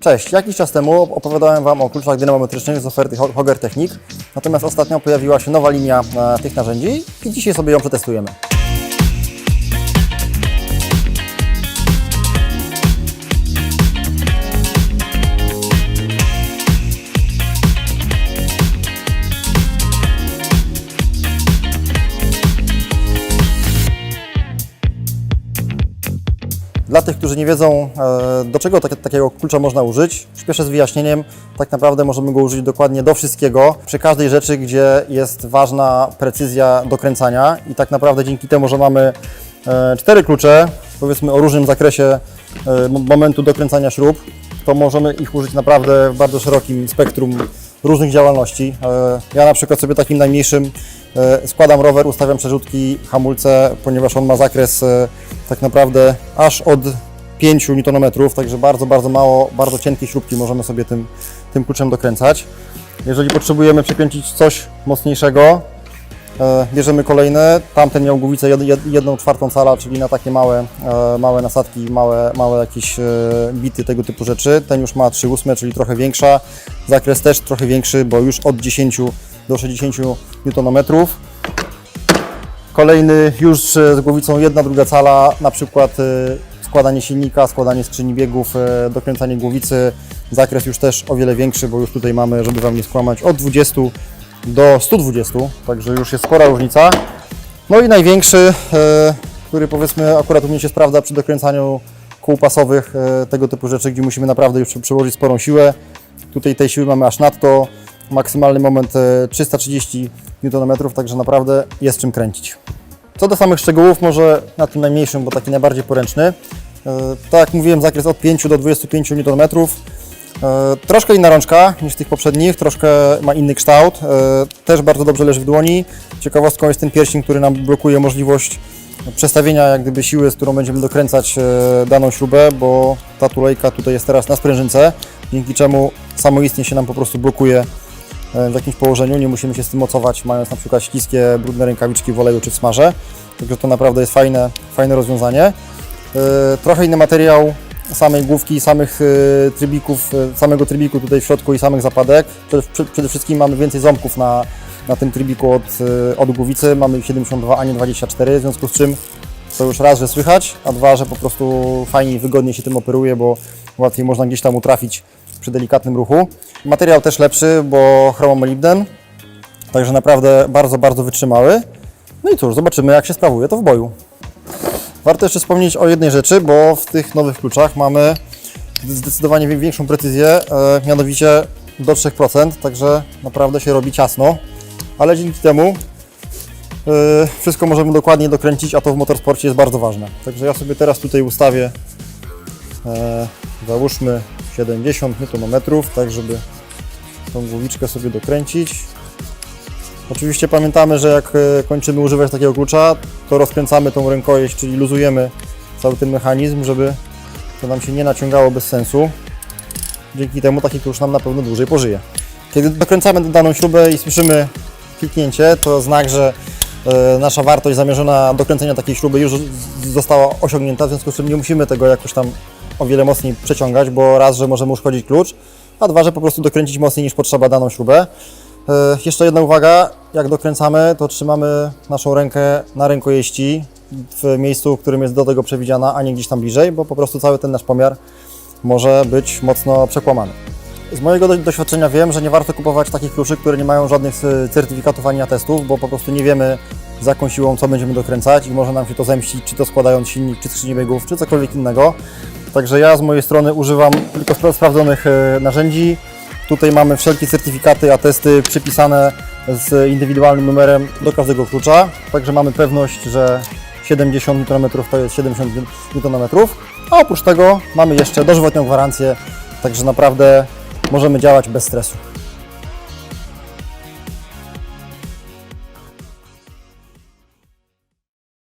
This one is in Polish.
Cześć, jakiś czas temu opowiadałem Wam o kluczach dynamometrycznych z oferty Ho- Hoger Technik, natomiast ostatnio pojawiła się nowa linia e, tych narzędzi i dzisiaj sobie ją przetestujemy. Dla tych, którzy nie wiedzą, e, do czego tak, takiego klucza można użyć, śpieszę z wyjaśnieniem. Tak naprawdę możemy go użyć dokładnie do wszystkiego, przy każdej rzeczy, gdzie jest ważna precyzja dokręcania i tak naprawdę dzięki temu, że mamy e, cztery klucze, powiedzmy o różnym zakresie e, momentu dokręcania śrub, to możemy ich użyć naprawdę w bardzo szerokim spektrum różnych działalności. E, Ja na przykład sobie takim najmniejszym e, składam rower, ustawiam przerzutki, hamulce, ponieważ on ma zakres e, tak naprawdę aż od 5 Nm, także bardzo, bardzo mało, bardzo cienkie śrubki możemy sobie tym, tym kluczem dokręcać. Jeżeli potrzebujemy przekręcić coś mocniejszego, bierzemy kolejne. Tamten miał głowicę 1 czwartą cala, czyli na takie małe, małe nasadki, małe, małe jakieś bity, tego typu rzeczy. Ten już ma 3 ósme, czyli trochę większa. Zakres też trochę większy, bo już od 10 do 60 Nm. Kolejny już z głowicą jedna, druga cala, na przykład e, składanie silnika, składanie skrzyni biegów, e, dokręcanie głowicy. Zakres już też o wiele większy, bo już tutaj mamy, żeby Wam nie skłamać, od 20 do 120, także już jest spora różnica. No i największy, e, który powiedzmy akurat u mnie się sprawdza przy dokręcaniu kół pasowych, tego typu rzeczy, gdzie musimy naprawdę już przyłożyć sporą siłę. Tutaj tej siły mamy aż nadto. Maksymalny moment e, 330 Nm, także naprawdę jest czym kręcić. Co do samych szczegółów, może na tym najmniejszym, bo taki najbardziej poręczny. E, Tak jak mówiłem, zakres od 5 do 25 Nm. E, Troszkę inna rączka niż tych poprzednich, troszkę ma inny kształt. E, Też bardzo dobrze leży w dłoni. Ciekawostką jest ten pierścień, który nam blokuje możliwość przestawienia jak gdyby siły, z którą będziemy dokręcać e, daną śrubę, bo ta tulejka tutaj jest teraz na sprężynce, dzięki czemu samoistnie się nam po prostu blokuje e, w jakimś położeniu, nie musimy się z tym mocować, mając na przykład śliskie, brudne rękawiczki w oleju czy w smarze. Także to naprawdę jest fajne, fajne rozwiązanie. E, Trochę inny materiał samej główki, samych trybików, samego trybiku tutaj w środku i samych zapadek. Przede, prze- przede wszystkim mamy więcej ząbków na, na tym trybiku od, e, od głowicy. Mamy ich 72, a nie 24, w związku z czym to już raz, że słychać, a dwa, że po prostu fajniej, wygodniej się tym operuje, bo łatwiej można gdzieś tam utrafić przy delikatnym ruchu. Materiał też lepszy, bo chromomolibden, także naprawdę bardzo, bardzo wytrzymały. No i cóż, zobaczymy jak się sprawuje to w boju. Warto jeszcze wspomnieć o jednej rzeczy, bo w tych nowych kluczach mamy zdecydowanie większą precyzję, e, mianowicie do 3%, także naprawdę się robi ciasno, ale dzięki temu e, wszystko możemy dokładnie dokręcić, a to w motorsporcie jest bardzo ważne. Także ja sobie teraz tutaj ustawię, e, załóżmy 70 Nm, tak żeby tą głowiczkę sobie dokręcić. Oczywiście pamiętamy, że jak e, kończymy używać takiego klucza, to rozkręcamy tą rękojeść, czyli luzujemy cały ten mechanizm, żeby to nam się nie naciągało bez sensu. Dzięki temu taki klucz nam na pewno dłużej pożyje. Kiedy dokręcamy daną śrubę i słyszymy kliknięcie, to znak, że e, nasza wartość zamierzona do kręcenia takiej śruby już została osiągnięta, w związku z czym nie musimy tego jakoś tam o wiele mocniej przeciągać, bo raz, że możemy uszkodzić klucz, a dwa, że po prostu dokręcić mocniej niż potrzeba daną śrubę. E, Jeszcze jedna uwaga, jak dokręcamy, to trzymamy naszą rękę na rękojeści w miejscu, w którym jest do tego przewidziana, a nie gdzieś tam bliżej, bo po prostu cały ten nasz pomiar może być mocno przekłamany. Z mojego do- doświadczenia wiem, że nie warto kupować takich kluczy, które nie mają żadnych e, certyfikatów ani atestów, bo po prostu nie wiemy z jaką siłą co będziemy dokręcać i może nam się to zemścić, czy to składając silnik, czy skrzynię biegów, czy cokolwiek innego. Także ja z mojej strony używam tylko spra- sprawdzonych e, narzędzi. Tutaj mamy wszelkie certyfikaty, atesty przypisane z indywidualnym numerem do każdego klucza. Także mamy pewność, że 70 Nm to jest 70 Nm. A oprócz tego mamy jeszcze dożywotnią gwarancję, także naprawdę możemy działać bez stresu.